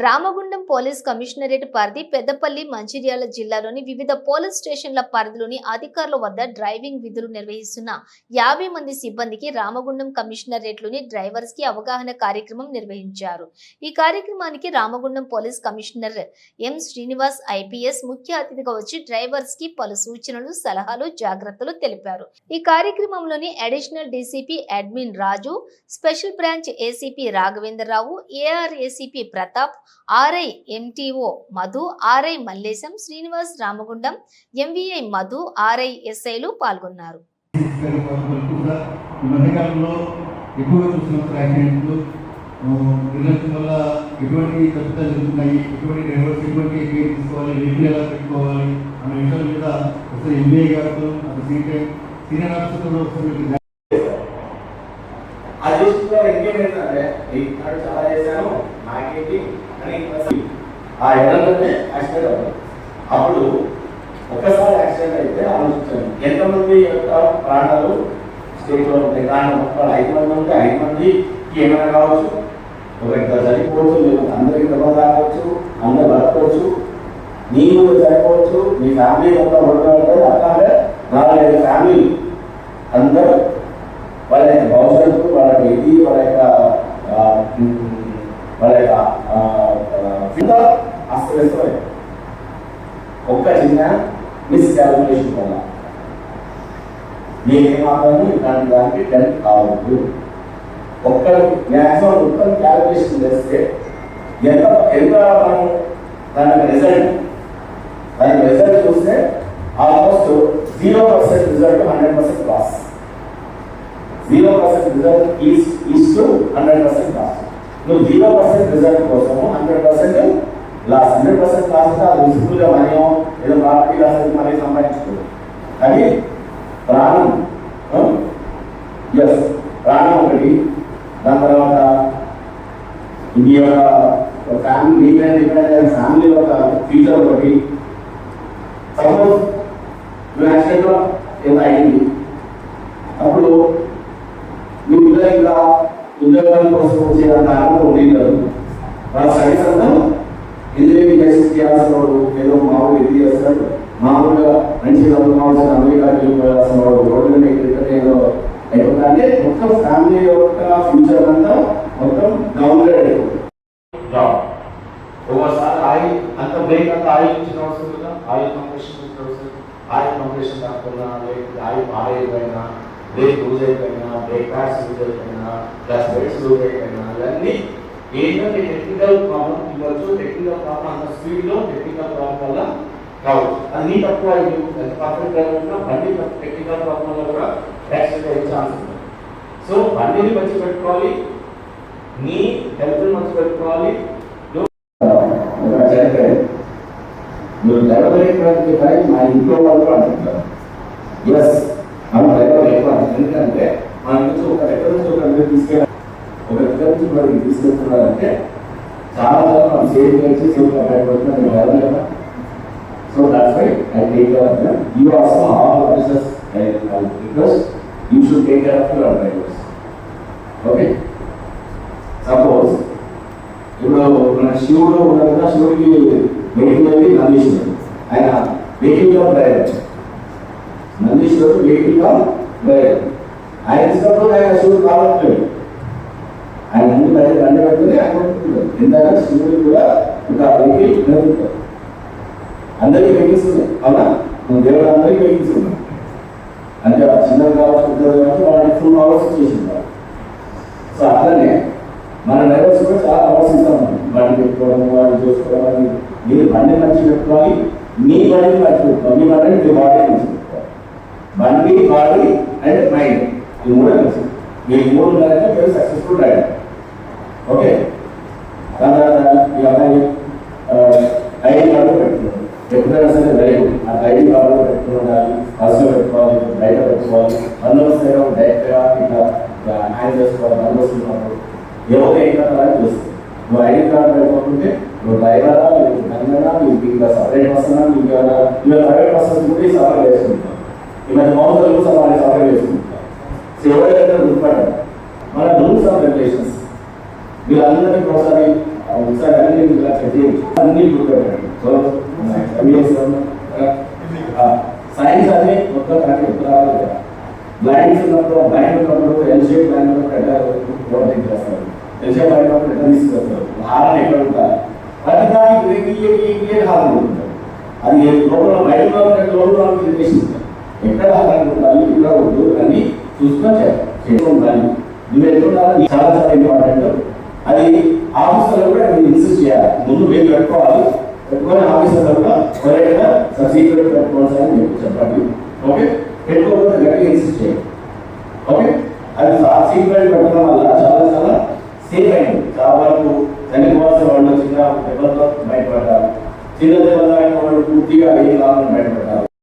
Ramagundam police commissionerate పరిధి పెద్దపల్లి మంచిర్యాల జిల్లాలోని వివిధ పోలీస్ స్టేషన్ల పరిధిలోని అధికారుల వద్ద డ్రైవింగ్ విధులు నిర్వహిస్తున్న యాభై మంది సిబ్బందికి రామగుండం కమిషనరేట్లోని డ్రైవర్స్కి అవగాహన కార్యక్రమం నిర్వహించారు. ఈ కార్యక్రమానికి Ramagundam police commissioner M Srinivas IPS ముఖ్య అతిథిగా వచ్చి డ్రైవర్స్కి పలు సూచనలు సలహాలు జాగ్రత్తలు తెలిపారు. ఈ కార్యక్రమంలోని additional DCP admin Raju special branch ACP Raghavendra Rao AR ACP Pratap RI MTO Madhu RI Mallesham Srinivas Ramagundam MVI Madhu RI ఎస్ఐలు పాల్గొన్నారు ఎక్కువగా యాక్సిడెంట్లు వల్ల ఎటువంటి జరుగుతున్నాయి ఎటువంటి డ్రైవర్స్ ఎటువంటి కేర్ తీసుకోవాలి వెహికల్ ఎలా పెట్టుకోవాలి అనే విషయాల మీద ఒకసారి ఎంబీఏ గారితో అటు సీనియర్ సీనియర్ ఆఫీసర్తో ఒకసారి ఇంకేమైందంటే ఈ కాడు చాలా ఆ ఎర్రలోనే యాక్సిడెంట్ అవుతుంది అప్పుడు ఒకసారి యాక్సిడెంట్ అయితే ఆలోచించండి. ఎంతమంది యొక్క ప్రాణాలు స్టేట్లో ఉంటాయి? కానీ ఒక ఐదు మంది ఉంటే ఐదు మంది ఏమైనా కావచ్చు? ఒకరికి చనిపోవచ్చు లేకపోతే అందరికి దెబ్బ తాగవచ్చు అందరు బతకవచ్చు నీవు చనిపోవచ్చు మీ ఫ్యామిలీ అంతా ఉండగలుగుతారు అట్లాగే నాలుగైదు ఫ్యామిలీ అందరూ వాళ్ళ యొక్క భవిష్యత్తు వాళ్ళ యొక్క ఇది వాళ్ళ యొక్క ఆ, ఉమ్, వాళ్ళ యొక్క ఆ, ఆ, ఇంకా అస్తవ్యస్తమై ఒక్క చిన్న మిస్కాల్కులేషన్ వల్ల నేనేమాత్రము ఇలాంటి దానికి టెన్ కావద్దు ఒక్క మ్యాక్సిమం మొత్తం క్యాలిక్యులేషన్ చేస్తే ఎంత ఎంత మనం దానికి రిజల్ట్ దాని రిజల్ట్ చూస్తే almost zero percent result hundred percent loss zero percent result is is to hundred percent loss నువ్వు జీరో పర్సెంట్ రిజల్ట్ కోసము hundred percent loss hundred percent loss అంటే అది యూస్ఫుల్గా మనీయో ఏదో ప్రాపర్టీ లాస్ అయితే మనీ సంపాదించుకోదు కానీ ప్రాణం ఎస్ ప్రాణం ఒకటి. దాని తర్వాత ఇది యొక్క ఫ్యామిలీ డిపెండ్ డిపెండ్ అయిన ఫ్యామిలీ ఒక ఫ్యూచర్ ఒకటి. సపోజ్ నువ్వు యాక్సిడెంట్లో ఏదో అయింది అప్పుడు మీ పిల్లలు ఇంకా ఉద్యోగాల కోసం వచ్చేంత ఆనందం వాళ్ళ స్టడీస్ అంతా ఇంజనీరింగ్ ఏదో మామూలు ఇది చేస్తాడు మామూలుగా మంచి చదువుకోవాల్సిన అమెరికాకి వెళ్ళిపోయాల్సిన వాడు రోడ్డు ఏదో అంటే మొత్తం ఫ్యామిలీ యొక్క ఫ్యూచర్ అంతా మొత్తం డౌన్గ్రేడ్ అయిపోతుంది జాబ్ ఆయిల్ అంత బ్రేక్ అంతా ఆయిల్ ఇచ్చిన అవసరం కదా ఆయిల్ కంప్రెషన్ ఇచ్చిన అవసరం ఆయిల్ కంప్రెషన్ కాకుండా లేకపోతే ఆయిల్ పాడైపోయినా బ్రేక్ లూజ్ అయిపోయినా బ్రేక్ ప్యాడ్స్ లూజ్ అయిపోయినా ప్లస్ బెల్ట్స్ లూజ్ అయిపోయినా ఇవన్నీ ఏంటంటే టెక్నికల్ ప్రాబ్లం ఇవ్వచ్చు టెక్నికల్ ప్రాబ్లం అంత స్పీడ్లో టెక్నికల్ ప్రాబ్లం వల్ల కావచ్చు అది నీ తక్కువ అయ్యి ఎంత పర్ఫెక్ట్గా ఉన్నా బండి టెక్నికల్ ప్రాబ్లం వల్ల కూడా యాక్సిడెంట్ అయ్యే ఛాన్స్ ఉంది. సో బండిని మంచి పెట్టుకోవాలి నీ హెల్త్ మంచి పెట్టుకోవాలి మీరు డ్రైవర్ ఎక్కడానికి మా ఇంట్లో వాళ్ళు కూడా అంటుంటారు. ఎస్ ఎందుకంటే మన నుంచి ఒక దగ్గర నుంచి ఒక దగ్గర తీసుకెళ్ళి ఒక దగ్గర నుంచి మరి తీసుకెళ్తున్నారంటే చాలా చాలా మనం సేఫ్ చేసి సేఫ్ బయటపడుతున్నా నేను కదా so that's why I take care of them you also all officers I request you should take care of your drivers okay suppose ఇప్పుడు మన శివుడు ఉన్నారు కదా శివుడికి వెహికల్ అనేది నందీశ్వరుడు. ఆయన వెహికల్ డ్రైవర్ నందీశ్వరుడు వెహికల్ ఆయన ఇచ్చినప్పుడు ఆయన శివుడు కావట్లేదు. ఆయన ముందు బయట దండ పెట్టుకుని ఆయన ఎందుకంటే కూడా ఒక వెహికల్ అందరికీ వెహికల్స్ ఉన్నాయి అవునా? దేవుడు అందరికీ వెహికల్స్ ఉన్నాయి అంటే ఆ చిన్నది కావచ్చు పెద్దది కావచ్చు ఫుల్ అవర్స్ చేసింది సో అట్లనే మన డ్రైవర్స్ కూడా చాలా అవర్స్ బండి పెట్టుకోవడం వాళ్ళు చూసుకోవడం మీరు బండి మంచి పెట్టుకోవాలి మీ బండిని మంచి పెట్టుకోవాలి. మీ బండిని మీ బాడీ మంచి పెట్టుకోవాలి. బండి బాడీ అండ్ మైండ్ ఈ మూడే మంచి మీ మూడు ఉన్నారంటే మీరు సక్సెస్ఫుల్ డ్రైవర్ ఓకే? దాని తర్వాత ఈ అమ్మాయి ఐడి కార్డు పెట్టుకున్నాడు ఎప్పుడైనా సరే డ్రైవర్ ఆ ఐడి కార్డు పెట్టుకుని ఉండాలి బస్సులో పెట్టుకోవాలి బయట పెట్టుకోవాలి. బందోబస్తు అయినా డైరెక్ట్గా ఇట్లా హ్యాండ్ చేసుకోవాలి బందోబస్తు ఉన్నప్పుడు ఎవరు ఏం కట్టాలని చూస్తుంది నువ్వు ఐడి కార్డు పెట్టుకుంటే నువ్వు డ్రైవరా నువ్వు కన్నడా నువ్వు ఇంకా సపరేట్ వస్తున్నా నీకు ఏమైనా ఇవాళ ప్రైవేట్ వస్తుంది కూడా ఈ సపరేట్ వేసుకుంటాం ఇవాళ మౌంటర్లు కూడా వాళ్ళని సపరేట్ వేసుకుంటాం సో ఎవరైతే గుర్తుపడ్డారు మన రూల్స్ ఆఫ్ రెగ్యులేషన్స్ వీళ్ళందరికీ ఒకసారి ఒకసారి అన్ని ఇలా చెక్ చేయొచ్చు అన్ని గుర్తుపెట్టండి. సో సైన్స్ అనే మొత్తం కరెక్ట్ ఉత్తరాలు బ్లైండ్స్ ఉన్నప్పుడు బ్లైండ్ ఉన్నప్పుడు ఎల్ షేప్ బ్లైండ్ ఉన్నప్పుడు ఎట్లా ఓవర్టేక్ చేస్తారు. ఎల్ షేప్ బ్లైండ్ ఉన్నప్పుడు ఎట్లా తీసుకొస్తారు. హారం ఎక్కడ ఉంటారు? ప్రతి దానికి క్లియర్ హారం ఉంటుంది. అది లోపల బయట లోపల రిలేషన్ లిమిటేషన్ ఉంటుంది. ఎక్కడ హారం ఉండాలి ఎక్కడ వద్దు అని చూసుకొని చేయాలి నువ్వు ఎక్కడ చాలా చాలా ఇంపార్టెంట్. అది ఆఫీసర్లు కూడా మీరు ఇన్సిస్ట్ చేయాలి. ముందు మీరు పెట్టుకోవాలి. పెట్టుకొని ఆఫీసర్లు కూడా ఎవరైనా సీక్రెట్ పెట్టుకోవాలి అని చెప్పి చెప్పండి. ఓకే? పెట్టుకోకపోతే గట్టిగా ఇన్సిస్ట్ చేయండి. ఓకే? అది సీక్రెట్ పెట్టడం వల్ల చాలా చాలా సేఫ్ అయింది. చాలా వరకు చనిపోవాల్సిన వాళ్ళు చిన్న దెబ్బలతో బయటపడ్డారు. చిన్న దెబ్బలు అయిన వాళ్ళు పూర్తిగా ఏం కావాలని బయటపడ్డారు.